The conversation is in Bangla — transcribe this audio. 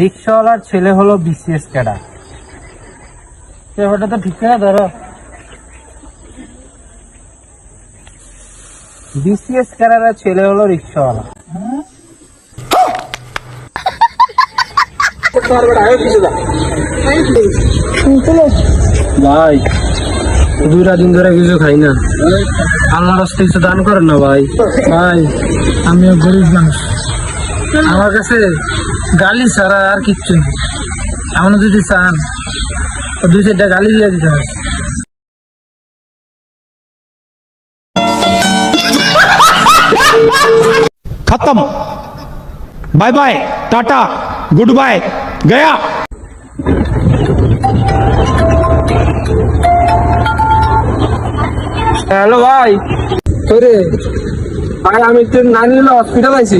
রিক্সাওয়ালার ছেলে হলো বিসিএস ক্যাডার। ব্যাপারটা তো ঠিক করে ধরো। বিসিএস ক্যাডারের ছেলে হলো রিক্সাওয়ালা। আল্লাহর রাস্তায় দান করেন না ভাই। ভাই, আমিও গরিব মানুষ। আমার কাছে গালি ছাড়া আর কিচ্ছু নেই এমন যদি চান তো দুই চারটা গালি দিয়ে দিতে হবে खत्म bye bye tata goodbye गया হ্যালো ভাই তোরে ভাই আমি একটু নানি হসপিটাল আইছি